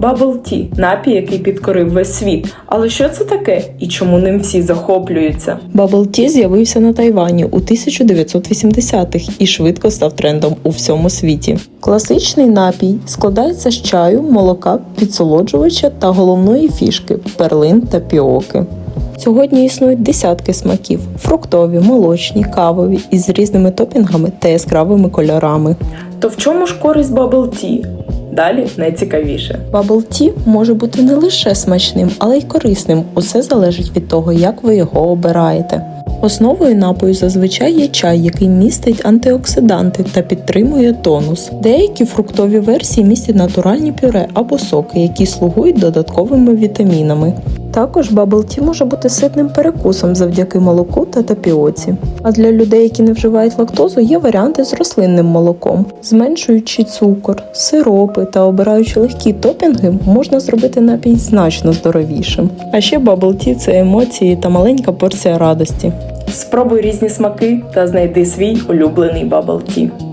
Bubble Tea – напій, який підкорив весь світ. Але що це таке і чому ним всі захоплюються? Bubble Tea з'явився на Тайвані у 1980-х і швидко став трендом у всьому світі. Класичний напій складається з чаю, молока, підсолоджувача та головної фішки перлин та піоки. Сьогодні існують десятки смаків: фруктові, молочні, кавові із різними топінгами та яскравими кольорами. То в чому ж користь Bubble Tea? Далі найцікавіше. Tea може бути не лише смачним, але й корисним. Усе залежить від того, як ви його обираєте. Основою напою зазвичай є чай, який містить антиоксиданти та підтримує тонус. Деякі фруктові версії містять натуральні пюре або соки, які слугують додатковими вітамінами. Також Tea може бути ситним перекусом завдяки молоку та тапіоці. А для людей, які не вживають лактозу, є варіанти з рослинним молоком. Зменшуючи цукор, сиропи та обираючи легкі топінги, можна зробити напій значно здоровішим. А ще Tea – це емоції та маленька порція радості. Спробуй різні смаки та знайди свій улюблений Tea.